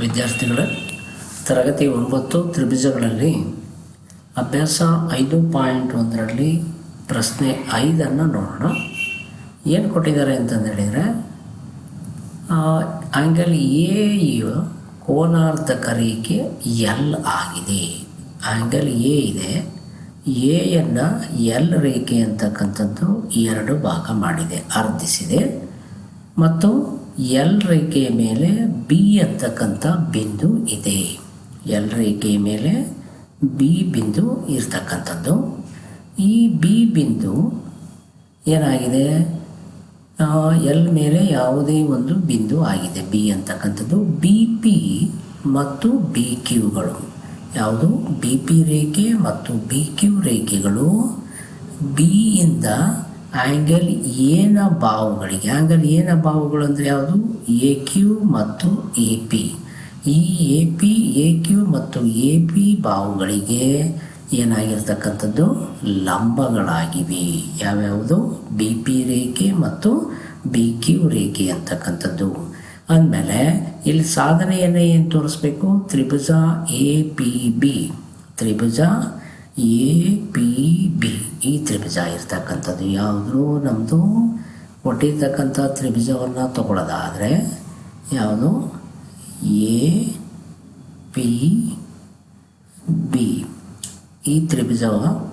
ವಿದ್ಯಾರ್ಥಿಗಳ, ತರಗತಿ ಒಂಬತ್ತು ತ್ರಿಭುಜಗಳಲ್ಲಿ ಅಭ್ಯಾಸ ಐದು ಪಾಯಿಂಟ್ ಒಂದರಲ್ಲಿ ಪ್ರಶ್ನೆ ಐದನ್ನು ನೋಡೋಣ. ಏನು ಕೊಟ್ಟಿದ್ದಾರೆ ಅಂತಂದು ಹೇಳಿದರೆ ಆ್ಯಂಗಲ್ ಎ ಯು ಕೋನಾರ್ಧಕ ರೇಖೆ ಎಲ್ ಆಗಿದೆ. ಆ್ಯಂಗಲ್ ಎ ಇದೆ. ಎಯನ್ನು ಎಲ್ ರೇಖೆ ಅಂತಕ್ಕಂಥದ್ದು ಎರಡು ಭಾಗ ಮಾಡಿದೆ, ಅರ್ಧಿಸಿದೆ. ಮತ್ತು ಎಲ್ ರೇಖೆಯ ಮೇಲೆ ಬಿ ಅಂತಕ್ಕಂಥ ಬಿಂದು ಇದೆ. ಎಲ್ ರೇಖೆಯ ಮೇಲೆ ಬಿ ಬಿಂದು ಇರ್ತಕ್ಕಂಥದ್ದು. ಈ ಬಿ ಬಿಂದು ಏನಾಗಿದೆ? ಎಲ್ ಮೇಲೆ ಯಾವುದೇ ಒಂದು ಬಿಂದು ಆಗಿದೆ. ಬಿ ಅಂತಕ್ಕಂಥದ್ದು ಬಿ ಪಿ ಮತ್ತು ಬಿ ಕ್ಯೂಗಳು. ಯಾವುದು? ಬಿ ಪಿ ರೇಖೆ ಮತ್ತು ಬಿ ಕ್ಯೂ ರೇಖೆಗಳು. ಬಿಯಿಂದ ಆ್ಯಂಗಲ್ ಏನ ಬಾವುಗಳಿಗೆ ಆ್ಯಂಗಲ್ ಏನ ಭಾವಗಳು ಅಂದರೆ ಯಾವುದು? ಎ ಕ್ಯೂ ಮತ್ತು ಎ ಪಿ ಈ ಎ ಪಿ ಎ ಕ್ಯೂ ಮತ್ತು ಎ ಪಿ ಭಾವಗಳಿಗೆ ಏನಾಗಿರ್ತಕ್ಕಂಥದ್ದು? ಲಂಬಗಳಾಗಿವೆ. ಯಾವ್ಯಾವುದು? ಬಿ ಪಿ ರೇಖೆ ಮತ್ತು ಬಿ ಕ್ಯೂ ರೇಖೆ ಅಂತಕ್ಕಂಥದ್ದು. ಅಂದಮೇಲೆ ಇಲ್ಲಿ ಸಾಧನೆಯನ್ನು ಏನು ತೋರಿಸ್ಬೇಕು? ತ್ರಿಭುಜ ಎ ಪಿ ಬಿ ತ್ರಿಭುಜ ಎ ಪಿ ಬಿ ಈ ತ್ರಿಭುಜ ಇರ್ತಕ್ಕಂಥದ್ದು ಯಾವುದು ನಮ್ಮದು ಕೊಟ್ಟಿರ್ತಕ್ಕಂಥ ತ್ರಿಭುಜವನ್ನು ತಗೊಳ್ಳೋದಾದರೆ ಯಾವುದು? ಎ ಪಿ ಬಿ ಈ ತ್ರಿಭುಜ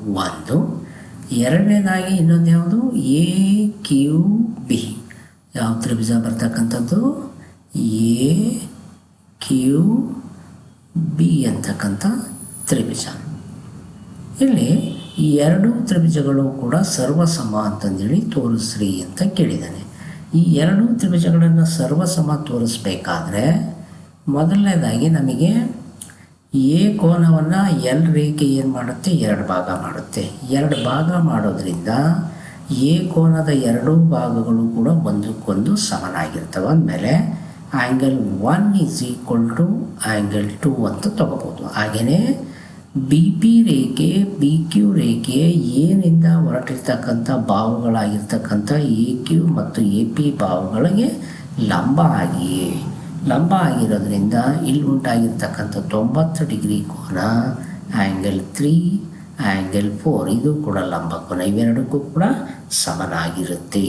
ಒಂದು. ಎರಡನೇದಾಗಿ ಇನ್ನೊಂದು ಯಾವುದು? ಎ ಕ್ಯೂ ಬಿ ಯಾವ ತ್ರಿಭುಜ ಬರ್ತಕ್ಕಂಥದ್ದು? ಎ ಕ್ಯೂ ಬಿ ಅಂತಕ್ಕಂಥ ತ್ರಿಭುಜ. ಇಲ್ಲಿ ಈ ಎರಡು ತ್ರಿಭುಜಗಳು ಕೂಡ ಸರ್ವಸಮ ಅಂತಂದೇಳಿ ತೋರಿಸ್ರಿ ಅಂತ ಕೇಳಿದ್ದಾನೆ ಈ ಎರಡು ತ್ರಿಭುಜಗಳನ್ನು ಸರ್ವಸಮ ತೋರಿಸ್ಬೇಕಾದ್ರೆ ಮೊದಲನೇದಾಗಿ ನಮಗೆ ಎ ಕೋನವನ್ನು ಎಲ್ ರೇಖೆ ಏನು ಮಾಡುತ್ತೆ? ಎರಡು ಭಾಗ ಮಾಡುತ್ತೆ. ಎರಡು ಭಾಗ ಮಾಡೋದ್ರಿಂದ ಎ ಕೋನದ ಎರಡೂ ಭಾಗಗಳು ಕೂಡ ಒಂದಕ್ಕೊಂದು ಸಮನಾಗಿರ್ತವೆ ಅಂದಮೇಲೆ angle one is equal to angle two ಅಂತ ತಗೋಬೋದು. ಹಾಗೆಯೇ ಬಿ ಪಿ ರೇಖೆ, ಬಿ ಕ್ಯೂ ರೇಖೆ ಏನಿಂದ ಹೊರಟಿರ್ತಕ್ಕಂಥ ಭಾವಗಳಾಗಿರ್ತಕ್ಕಂಥ ಎ ಕ್ಯೂ ಮತ್ತು ಎ ಪಿ ಭಾವಗಳಿಗೆ ಲಂಬ ಆಗಿ ಲಂಬ ಆಗಿರೋದ್ರಿಂದ ಇಲ್ಲಿ ಉಂಟಾಗಿರ್ತಕ್ಕಂಥ ತೊಂಬತ್ತು ಡಿಗ್ರಿ ಕೋನ ಆ್ಯಂಗಲ್ ತ್ರೀ ಆ್ಯಂಗಲ್ ಫೋರ್ ಇದು ಕೂಡ ಲಂಬ ಕೋನ. ಇವೆರಡಕ್ಕೂ ಕೂಡ ಸಮನಾಗಿರುತ್ತೆ.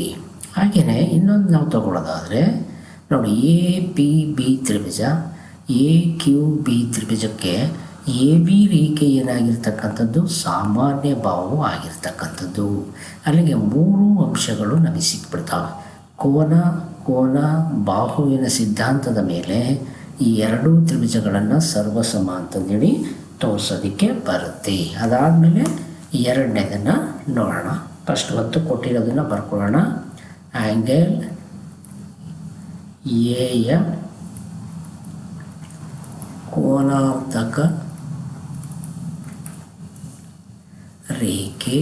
ಹಾಗೆಯೇ ಇನ್ನೊಂದು ನಾವು ತಗೊಳ್ಳೋದಾದರೆ, ನೋಡಿ ಎ ಪಿ ಬಿ ತ್ರಿಭುಜ, ಎ ಕ್ಯೂ ಬಿ ತ್ರಿಭುಜಕ್ಕೆ ಎ ಬಿ ರೇಖೆ ಏನಾಗಿರ್ತಕ್ಕಂಥದ್ದು ಸಾಮಾನ್ಯ ಭಾವವು ಆಗಿರ್ತಕ್ಕಂಥದ್ದು. ಅಲ್ಲಿಗೆ ಮೂರು ಅಂಶಗಳು ನಮಗೆ ಸಿಕ್ಬಿಡ್ತಾವೆ. ಕೋನ ಕೋನ, ಬಾಹುವಿನ ಸಿದ್ಧಾಂತದ ಮೇಲೆ ಈ ಎರಡೂ ತ್ರಿಭುಜಗಳನ್ನು ಸರ್ವಸಮ ಅಂತಂದೇಳಿ ತೋರಿಸೋದಕ್ಕೆ ಬರುತ್ತೆ. ಅದಾದಮೇಲೆ ಎರಡನೇದನ್ನು ನೋಡೋಣ. ಫಸ್ಟ್ ಹೊತ್ತು ಕೊಟ್ಟಿರೋದನ್ನು ಬರ್ಕೊಳ್ಳೋಣ. ಆ್ಯಂಗಲ್ ಎಯ ಕೋನಾರ್ಧಕ ರೇಖೆ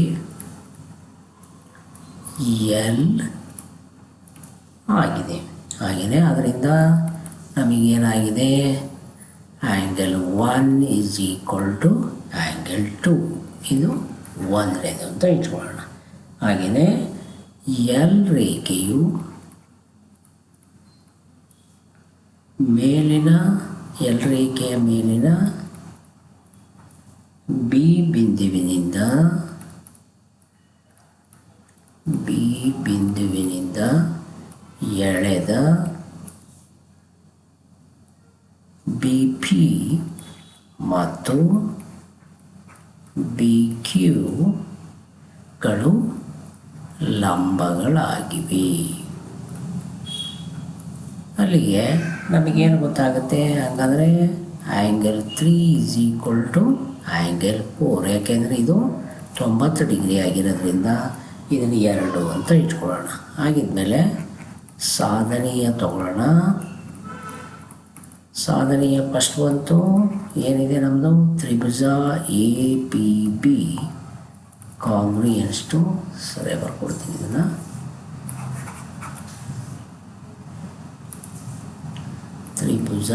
ಎಲ್ ಆಗಿದೆ ಹಾಗೆಯೇ ಅದರಿಂದ ನಮಗೇನಾಗಿದೆ? Angle one is equal to angle two ಇದು ಒಂದನೇದು ಅಂತ ಇಟ್ಕೊಳ್ಳೋಣ. ಹಾಗೆಯೇ ಎಲ್ ರೇಖೆಯು ಮೇಲಿನ ಎಲ್ ರೇಖೆಯ ಮೇಲಿನ ಬಿ ಬಿಂದುವಿನಿಂದ ಬಿ ಬಿಂದುವಿನಿಂದ ಎಳೆದ ಬಿ ಪಿ ಮತ್ತು ಬಿ ಕ್ಯೂಗಳು ಲಂಬಗಳಾಗಿವೆ. ಅಲ್ಲಿಗೆ ನಮಗೇನು ಗೊತ್ತಾಗುತ್ತೆ? ಹಂಗಂದರೆ angle three is equal to angle four ಯಾಕೆಂದರೆ ಇದು ತೊಂಬತ್ತು ಡಿಗ್ರಿ ಆಗಿರೋದ್ರಿಂದ ಇದನ್ನು ಎರಡು ಅಂತ ಇಟ್ಕೊಳ್ಳೋಣ. ಆಗಿದ್ಮೇಲೆ ಸಾಧನೀಯ ತಗೊಳ್ಳೋಣ. ಸಾಧನೀಯ ಫಸ್ಟ್ ಬಂತು. ಏನಿದೆ ನಮ್ಮದು ತ್ರಿಭುಜ A P B congruence to ಸರಿಯಾಗಿ ಬರ್ಕೊಡ್ತೀನಿ ಇದನ್ನು. ತ್ರಿಭುಜ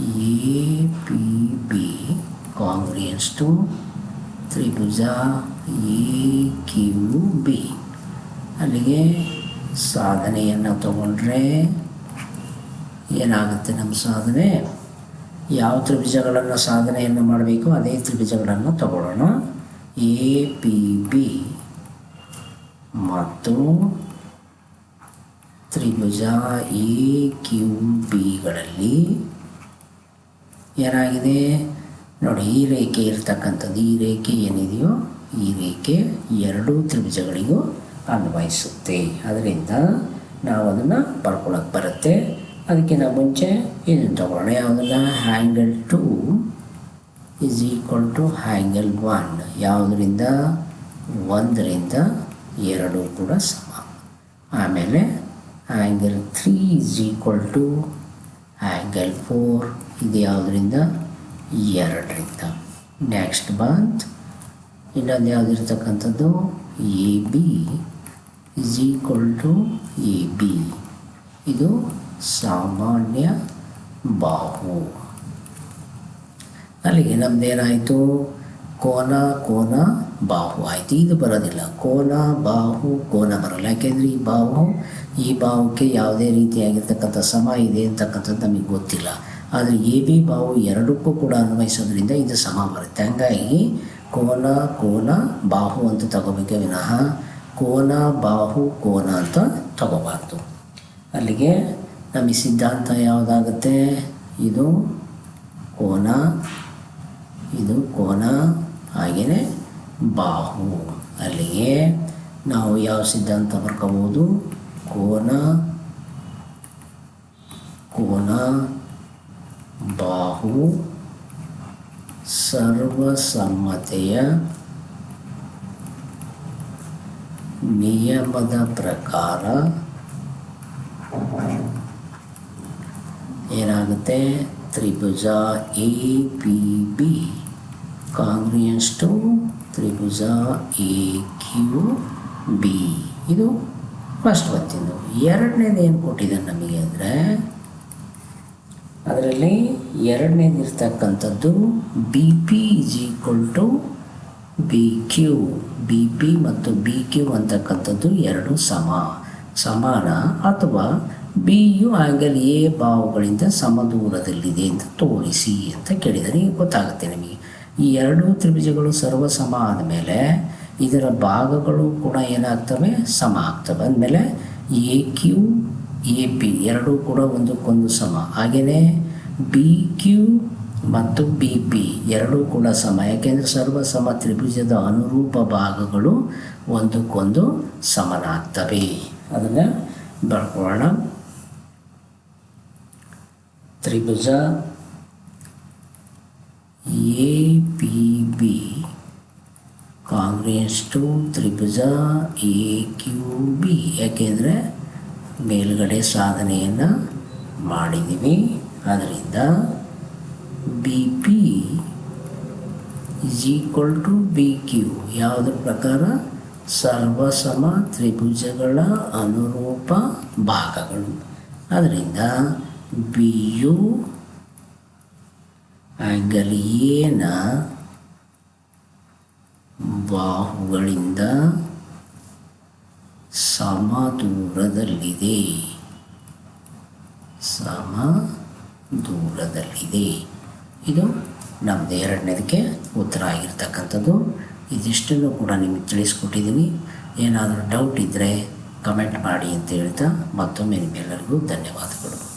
A P B congruence to ತ್ರಿಭುಜ ಎ ಕ್ಯೂ ಬಿ. ಅಲ್ಲಿಗೆ ಸಾಧನೆಯನ್ನು ತಗೊಂಡ್ರೆ ಏನಾಗುತ್ತೆ ನಮ್ಮ ಸಾಧನೆ? ಯಾವ ತ್ರಿಭುಜಗಳನ್ನು ಸಾಧನೆಯನ್ನು ಮಾಡಬೇಕು? ಅದೇ ತ್ರಿಭುಜಗಳನ್ನು ತಗೊಳ್ಳೋಣ. A, P, B. ಮತ್ತು ತ್ರಿಭುಜ ಎ ಕ್ಯೂ ಬಿಗಳಲ್ಲಿ ಏನಾಗಿದೆ? ನೋಡಿ, ಈ ರೇಖೆ ಇರ್ತಕ್ಕಂಥದ್ದು ಈ ರೇಖೆ ಏನಿದೆಯೋ, ಈ ರೇಖೆ ಎರಡೂ ತ್ರಿಭುಜಗಳಿಗೂ ಅನ್ವಯಿಸುತ್ತೆ. ಅದರಿಂದ ನಾವು ಅದನ್ನು ಪಡ್ಕೊಳಕ್ಕೆ ಬರುತ್ತೆ. ಅದಕ್ಕಿಂತ ಮುಂಚೆ ಇದನ್ನು ತಗೊಳ್ಳೋಣ. ಯಾವುದಲ್ಲ? Angle two is equal to angle one ಯಾವುದರಿಂದ? ಒಂದರಿಂದ ಎರಡು ಕೂಡ ಸಮ. ಆಮೇಲೆ angle three is equal to angle four ಇದು ಯಾವುದರಿಂದ? ಎರಡರಿಂದ. ನೆಕ್ಸ್ಟ್ ಬಂತ್ ಇನ್ನೊಂದು ಯಾವುದಿರ್ತಕ್ಕಂಥದ್ದು? A B is equal to A B ಇದು ಸಾಮಾನ್ಯ ಬಾಹು. ಅಲ್ಲಿಗೆ ನಮ್ದೇನಾಯಿತು? ಕೋನ ಕೋನ, ಬಾಹು. ಆಯಿತು, ಇದು ಬರೋದಿಲ್ಲ. ಕೋನ, ಬಾಹು, ಕೋನ ಬರಲ್ಲ. ಯಾಕೆಂದರೆ ಈ ಬಾಹು, ಈ ಬಾಹುಕ್ಕೆ ಯಾವುದೇ ರೀತಿಯಾಗಿರ್ತಕ್ಕಂಥ ಸಮ ಇದೆ ಅಂತಕ್ಕಂಥದ್ದು ನಮಗೆ ಗೊತ್ತಿಲ್ಲ. ಆದರೆ ಎ ಬಿ ಬಾಹು ಎರಡಕ್ಕೂ ಕೂಡ ಅನ್ವಯಿಸೋದ್ರಿಂದ ಇದು ಸಮ ಬರುತ್ತೆ. ಹಂಗಾಗಿ ಕೋನ ಕೋನ, ಬಾಹು ಅಂತ ತಗೋಬೇಕೆ ವಿನಃ ಕೋನ, ಬಾಹು, ಕೋನ ಅಂತ ತಗೋಬಾರ್ದು. ಅಲ್ಲಿಗೆ ನಮಗೆ ಸಿದ್ಧಾಂತ ಯಾವುದಾಗುತ್ತೆ? ಇದು ಕೋನ ಇದು ಕೋನ, ಹಾಗೆಯೇ ಬಾಹು. ಅಲ್ಲಿಗೆ ನಾವು ಯಾವ ಸಿದ್ಧಾಂತ ಬರ್ಕೋಬೋದು ಕೋನ ಕೋನ ಬಾಹು ಸರ್ವಸಮ್ಮತೆಯ ನಿಯಮದ ಪ್ರಕಾರ ಏನಾಗುತ್ತೆ? ತ್ರಿಭುಜ A P B. Congruence to ತ್ರಿಭುಜ ಎ, ಕ್ಯೂ, ಬಿ. ಇದು ಫಸ್ಟ್ ಬಂತಿದ್ದು. ಎರಡನೇದು ಏನು ಕೊಟ್ಟಿದ್ದಾರೆ ನಮಗೆ ಅಂದರೆ ಅದರಲ್ಲಿ ಎರಡನೇದು ಇರ್ತಕ್ಕಂಥದ್ದು B P is equal to B Q B P ಮತ್ತು ಬಿ ಕ್ಯೂ ಅಂತಕ್ಕಂಥದ್ದು ಎರಡು ಸಮ, ಸಮಾನ ಅಥವಾ ಬಿ ಯು ಆಂಗಲ್ ಎ ಭಾವಗಳಿಂದ ಸಮದೂರದಲ್ಲಿದೆ ಅಂತ ತೋರಿಸಿ ಅಂತ ಕೇಳಿದರೆ ಗೊತ್ತಾಗುತ್ತೆ ನಿಮಗೆ. ಈ ಎರಡು ತ್ರಿಭುಜಗಳು ಸರ್ವ ಸಮ ಆದಮೇಲೆ ಇದರ ಭಾಗಗಳು ಕೂಡ ಏನಾಗ್ತವೆ? ಸಮ ಆಗ್ತವೆ. ಅಂದಮೇಲೆ ಎ ಕ್ಯೂ ಎ ಪಿ ಎರಡೂ ಕೂಡ ಒಂದಕ್ಕೊಂದು ಸಮ. ಹಾಗೆಯೇ ಬಿ ಕ್ಯೂ ಮತ್ತು ಬಿ ಪಿ ಎರಡೂ ಕೂಡ ಸಮ. ಯಾಕೆಂದರೆ ಸರ್ವ ಸಮ ತ್ರಿಭುಜದ ಅನುರೂಪ ಭಾಗಗಳು ಒಂದಕ್ಕೊಂದು ಸಮನಾಗ್ತವೆ. ಅದನ್ನು ಬರ್ಕೊಳ್ಳೋಣ. ತ್ರಿಭುಜ A P B congruent to ತ್ರಿಭುಜ ಎ ಕ್ಯೂ ಬಿ ಯಾಕೆಂದರೆ ಮೇಲ್ಗಡೆ ಸಾಧನೆಯನ್ನು ಮಾಡಿದ್ದೀವಿ ಅದರಿಂದ B P is equal to B Q ಯಾವುದ್ರ ಪ್ರಕಾರ? ಸರ್ವಸಮ ತ್ರಿಭುಜಗಳ ಅನುರೂಪ ಭಾಗಗಳು. ಅದರಿಂದ ಬಿ ಯು ಆ್ಯಂಗಲ್ ಎನ ಬಾಹುಗಳಿಂದ ಸಮ ದೂರದಲ್ಲಿದೆ ಸಮ ದೂರದಲ್ಲಿದೆ ಇದು ನಮ್ಮದು ಎರಡನೇದಕ್ಕೆ ಉತ್ತರ ಆಗಿರ್ತಕ್ಕಂಥದ್ದು. ಇದಿಷ್ಟನ್ನು ಕೂಡ ನಿಮಗೆ ತಿಳಿಸ್ಕೊಟ್ಟಿದ್ದೀನಿ. ಏನಾದರೂ ಡೌಟ್ ಇದ್ದರೆ ಕಮೆಂಟ್ ಮಾಡಿ ಅಂತ ಹೇಳ್ತಾ ಮತ್ತೊಮ್ಮೆ ನಿಮ್ಮೆಲ್ಲರಿಗೂ ಧನ್ಯವಾದಗಳು.